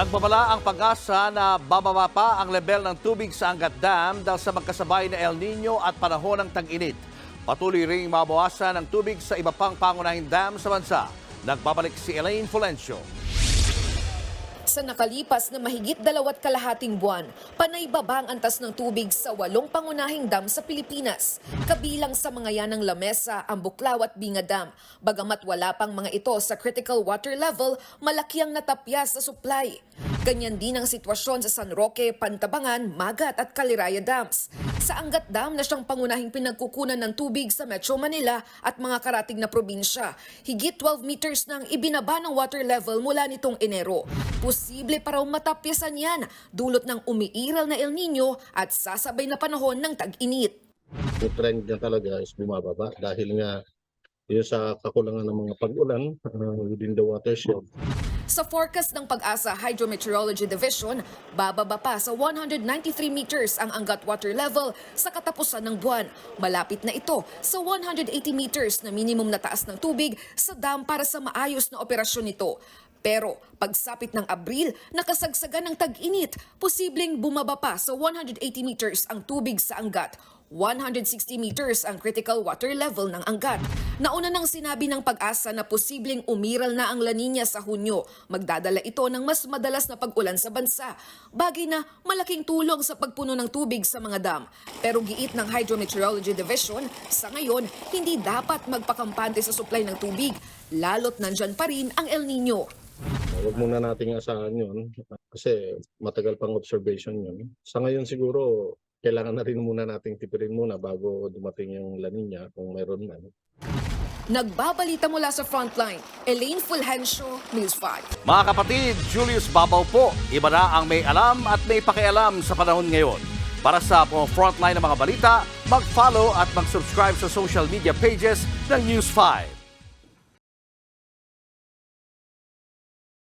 Nagbabala ang pag-asa na bababa pa ang level ng tubig sa Angat Dam dahil sa magkasabay na El Nino at panahon ng tag-init. Patuloy ring mabawasan ang tubig sa iba pang pangunahing dam sa bansa. Nagbabalik si Elaine Fulencio. Sa nakalipas na mahigit dalawat kalahating buwan, panay baba ang antas ng tubig sa walong pangunahing dam sa Pilipinas. Kabilang sa mga yan ang Lamesa, ang Buklaw at Binga Dam. Bagamat wala pang mga ito sa critical water level, malaki ang natapyas sa supply. Ganyan din ang sitwasyon sa San Roque, Pantabangan, Magat at Caliraya Dams. Sa Angat Dam na siyang pangunahing pinagkukunan ng tubig sa Metro Manila at mga karating na probinsya. Higit 12 meters nang ibinaba ng water level mula nitong Enero. Posible pa raw matapyasan yan dulot ng umiiral na El Nino at sasabay na panahon ng tag-init. yung trend niya talaga is bumababa dahil nga yun sa kakulangan ng mga pag-ulan uh, within the watershed. Sa forecast ng Pag-asa Hydrometeorology Division, bababa pa sa 193 meters ang Angat water level sa katapusan ng buwan. Malapit na ito sa 180 meters na minimum na taas ng tubig sa dam para sa maayos na operasyon nito. Pero pagsapit ng Abril, nakasagsagan ng tag-init, posibleng bumaba pa sa 180 meters ang tubig sa Angat. 160 meters ang critical water level ng Angat. Nauna nang sinabi ng pag-asa na posibleng umiral na ang La Nina sa Hunyo. Magdadala ito ng mas madalas na pag-ulan sa bansa. Bagay na malaking tulong sa pagpuno ng tubig sa mga dam. Pero giit ng Hydrometeorology Division, sa ngayon, hindi dapat magpakampante sa supply ng tubig. Lalo't nandyan pa rin ang El Nino. Huwag muna nating asahan yun kasi matagal pang observation yun. Sa ngayon siguro kailangan na rin muna nating tipirin muna bago dumating yung La Nina kung meron man. Nagbabalita mula sa frontline, Elaine Fulgencio, News 5. Mga kapatid, Julius Babaw po. Iba na ang may alam at may pakialam sa panahon ngayon. Para sa mga frontline ng mga balita, mag-follow at mag-subscribe sa social media pages ng News 5.